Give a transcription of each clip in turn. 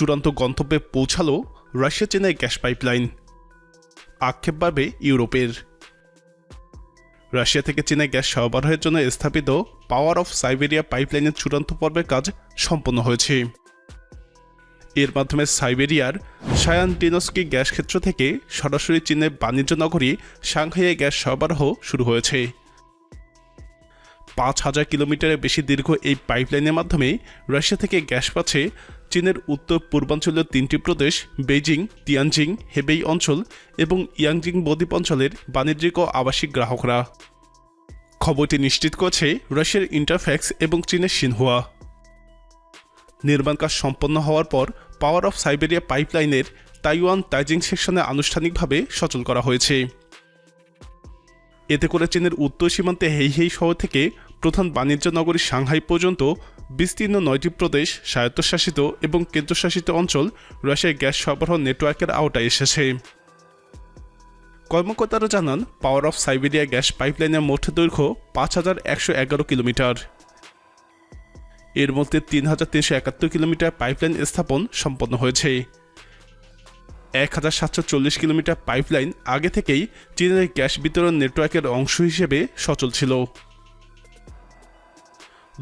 চূড়ান্ত গন্তব্যে পৌঁছালো রাশিয়া চেনাই গ্যাস পাইপলাইন। আক্ষেপ বাড়বে ইউরোপের। রাশিয়া থেকে চীনে গ্যাস সরবরাহের জন্য স্থাপিত পাওয়ার অফ সাইবেরিয়া পাইপলাইনের চূড়ান্ত পর্বের কাজ সম্পন্ন হয়েছে। এর মাধ্যমে সাইবেরিয়ার সায়ান টিনস্কি গ্যাস ক্ষেত্র থেকে সরাসরি চীনের বাণিজ্য নগরী সাংহাইয়ে গ্যাস সরবরাহ শুরু হয়েছে। পাঁচ হাজার কিলোমিটারের বেশি দীর্ঘ এই পাইপলাইনের মাধ্যমে রাশিয়া থেকে গ্যাস পাচ্ছে চীনের উত্তর পূর্বাঞ্চলীয় তিনটি প্রদেশ বেইজিং, তিয়ানজিং, হেবেই অঞ্চল এবং ইয়াংজিং বদ্বীপ অঞ্চলের বাণিজ্যিক ও আবাসিক গ্রাহকরা। খবরটি নিশ্চিত করেছে রাশিয়ার ইন্টারফ্যাক্স এবং চীনের সিনহুয়া। নির্মাণ কাজ সম্পন্ন হওয়ার পর পাওয়ার অফ সাইবেরিয়া পাইপলাইনের তাইওয়ান তাইজিং সেকশনে আনুষ্ঠানিকভাবে সচল করা হয়েছে। এতে করে চীনের উত্তর সীমান্তে হেই হেই শহর থেকে প্রধান বাণিজ্য নগরী সাংহাই পর্যন্ত বিস্তীর্ণ নয়টি প্রদেশ স্বায়ত্তশাসিত এবং কেন্দ্রশাসিত অঞ্চল রাশিয়ার গ্যাস সরবরাহ নেটওয়ার্কের আওতায় এসেছে। কর্মকর্তারা জানান, পাওয়ার অফ সাইবেরিয়া গ্যাস পাইপলাইনের মোট দৈর্ঘ্য পাঁচ হাজার একশো এগারো কিলোমিটার। এর মধ্যে তিন হাজার তিনশো একাত্তর কিলোমিটার পাইপলাইন স্থাপন সম্পন্ন হয়েছে। এক হাজার সাতশো চল্লিশ কিলোমিটার পাইপলাইন আগে থেকেই চীনের গ্যাস বিতরণ নেটওয়ার্কের অংশ হিসেবে সচল ছিল।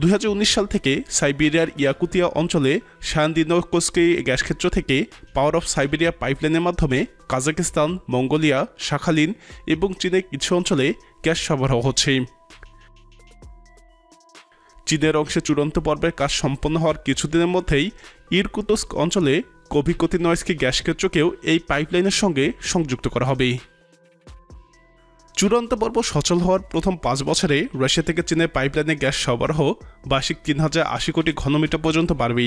দু হাজার উনিশ সাল থেকে সাইবেরিয়ার ইয়াকুতিয়া অঞ্চলে শায়ানদিনকোস্কি গ্যাস ক্ষেত্র থেকে পাওয়ার অফ সাইবেরিয়া পাইপলাইনের মাধ্যমে কাজাকিস্তান মঙ্গোলিয়া, শাখালিন এবং চীনের কিছু অঞ্চলে গ্যাস সরবরাহ হচ্ছে। চীনের অংশে চূড়ান্ত পর্বের কাজ সম্পন্ন হওয়ার কিছুদিনের মধ্যেই ইরকুতস্ক অঞ্চলে কভিকতিনয়স্কি গ্যাস ক্ষেত্রকেও এই পাইপলাইনের সঙ্গে সংযুক্ত করা হবে। চূড়ান্ত পর্ব সচল হওয়ার প্রথম পাঁচ বছরে রাশিয়া থেকে চীনের পাইপলাইনে গ্যাস সরবরাহ বার্ষিক তিন হাজার আশি কোটি ঘনমিটার পর্যন্ত বাড়বে।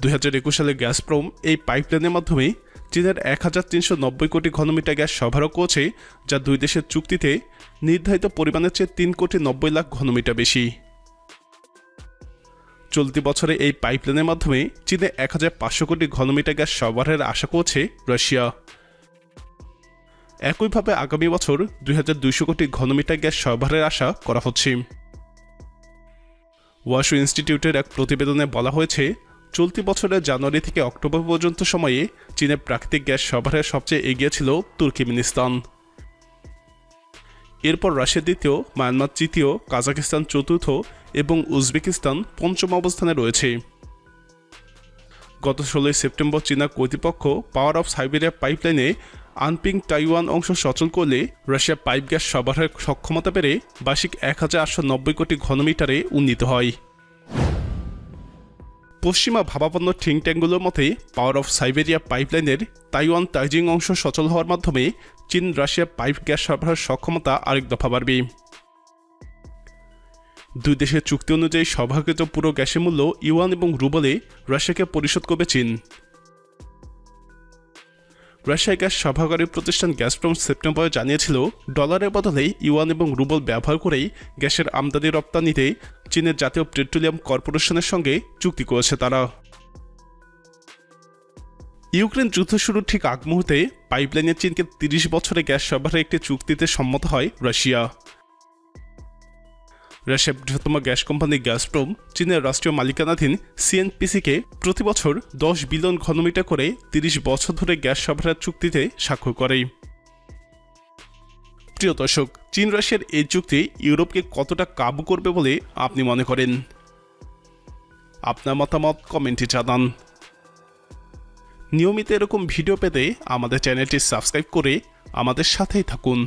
দুই হাজার একুশ সালে গ্যাসপ্রোম এই পাইপলাইনের মাধ্যমে চীনের এক হাজার তিনশো নব্বই কোটি ঘনমিটার গ্যাস সরবরাহ করছে, যা দুই দেশের চুক্তিতে নির্ধারিত পরিমাণের চেয়ে তিন কোটি নব্বই লাখ ঘনমিটার বেশি। চলতি বছরে এই পাইপলাইনের মাধ্যমে চীনে এক হাজার পাঁচশো কোটি ঘনমিটার গ্যাস সরবরাহের আশা করছে রাশিয়া। একইভাবে আগামী বছর দুই হাজার দুইশো কোটি ঘনমিটার গ্যাস সরবরাহের আশা করা হচ্ছে। ওয়াশু ইনস্টিটিউটের এক প্রতিবেদনে বলা হয়েছে, চলতি বছরের জানুয়ারি থেকে অক্টোবর পর্যন্ত সময়ে চীনের প্রাকৃতিক গ্যাস সরবরাহে সবচেয়ে এগিয়ে ছিল তুর্কিমিনিস্তান। এরপর রাশিয়া দ্বিতীয়, মায়ানমার তৃতীয় কাজাকিস্তান চতুর্থ এবং উজবেকিস্তান পঞ্চম অবস্থানে রয়েছে। গত ষোলোই সেপ্টেম্বর চীনা কর্তৃপক্ষ পাওয়ার অফ সাইবেরিয়া পাইপলাইনে আনপিং তাইওয়ান অংশ সচল করলে রাশিয়া পাইপ গ্যাস সরবরাহের সক্ষমতা বেড়ে বার্ষিক এক হাজার আটশো নব্বই কোটি ঘনমিটারে উন্নীত হয়। পশ্চিমা ভাবাপন্ন থিঙ্ক ট্যাঙ্কগুলোর মতে পাওয়ার অফ সাইবেরিয়া পাইপলাইনের তাইওয়ান তাইজিং অংশ সচল হওয়ার মাধ্যমে চীন রাশিয়া পাইপ গ্যাস সরবরাহের সক্ষমতা আরেক দফা বাড়বে। দুই দেশের চুক্তি অনুযায়ী সভাকৃত পুরো গ্যাসের মূল্য ইউয়ান এবং রুবলে রাশিয়াকে পরিশোধ করবে চীন। রাশিয়া গ্যাস সভাগারী প্রতিষ্ঠান গ্যাসপ্রম সেপ্টেম্বরে জানিয়েছিল, ডলারের বদলে ইউয়ান এবং রুবল ব্যবহার করেই গ্যাসের আমদানি রপ্তানিতে চীনের জাতীয় পেট্রোলিয়াম কর্পোরেশনের সঙ্গে চুক্তি করেছে তারা। ইউক্রেন যুদ্ধ শুরুর ঠিক আগ মুহূর্তে পাইপলাইনে চীনকে তিরিশ বছরে গ্যাস সরবরাহের একটি চুক্তিতে সম্মত হয় রাশিয়া। রাশিয়ার বৃহত্তম গ্যাস কোম্পানি গ্যাসপ্রোম, চীনের রাষ্ট্রীয় মালিকানাধীন সিএনপিসিকে প্রতি বছর দশ বিলিয়ন ঘনমিটার করে তিরিশ বছর ধরে গ্যাস সরবরাহের চুক্তিতে স্বাক্ষর করে। প্রিয় দর্শক, চীন রাশিয়ার এই চুক্তি ইউরোপকে কতটা কাবু করবে বলে আপনি মনে করেন? আপনার মতামত কমেন্টে জানান। নিয়মিত এরকম ভিডিও পেতে আমাদের চ্যানেলটি সাবস্ক্রাইব করে আমাদের সাথেই থাকুন।